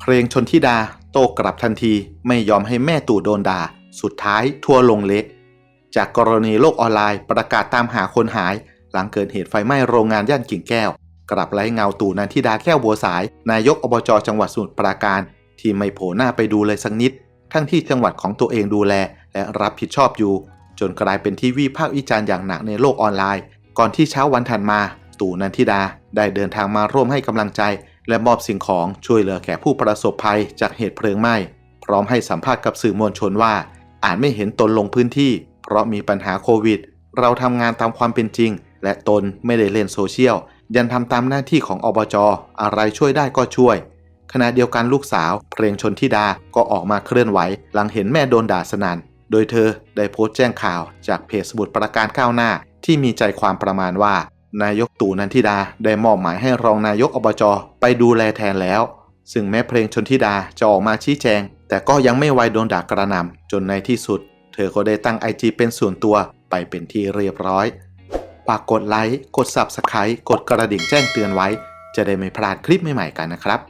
เพลงชนทิดาโต้กลับทันทีไม่ยอมให้แม่ตู่โดนด่า สุดท้ายทัวลงเละ จากกรณีโลกออนไลน์ประกาศตามหาคนหาย หลังเกิดเหตุไฟไหม้โรงงานย่านกิ่งแก้ว กลับไร้เงาตู่นันทิดาแก้วบัวสาย นายกอบจจังหวัดสมุทรปราการ ที่ไม่โผล่หน้าไปดูเลยสักนิด ทั้งที่จังหวัดของตัวเองดูแล และรับผิดชอบอยู่ จนกลายเป็นที่วิพากษ์วิจารณ์อย่างหนักในโลกออนไลน์ ก่อนที่เช้าวันถัดมา ตู่นันทิดาได้เดินทางมาร่วมให้กำลังใจ และมอบสิ่งของช่วยเหลือแก่ผู้ประสบภัยจากเหตุเพลิงไหม้ พร้อมให้สัมภาษณ์กับสื่อมวลชนว่า อาจไม่เห็นตนลงพื้นที่ เพราะมีปัญหาโควิด เราทำงานตามความเป็นจริง และตนไม่ได้เล่นโซเชียล ยันทำตามหน้าที่ของอบจอะไรช่วยได้ก็ช่วย ขณะเดียวกันลูกสาว เพลงชนทิดาก็ออกมาเคลื่อนไหว หลังเห็นแม่โดนด่าสนัน่นโดยเธอได้โพสต์แจ้งข่าวจากเพจสมุดประการก้าวหน้า ที่มีใจความประมาณว่า นายกตู่นันทิดาได้มอบหมายให้รองนายกอบจไปดูแลแทนแล้ว ซึ่งแม้เพลงชนทิดาจะออกมาชี้แจง แต่ก็ยังไม่ไวโดนด่ากระหน่ำจนในที่สุด เธอก็ได้ตั้งไอจีเป็นส่วนตัวไปเป็นที่เรียบร้อยฝากกดไลค์ กด Subscribe กดกระดิ่งแจ้งเตือนไว้ จะได้ไม่พลาดคลิปใหม่ๆกันนะครับ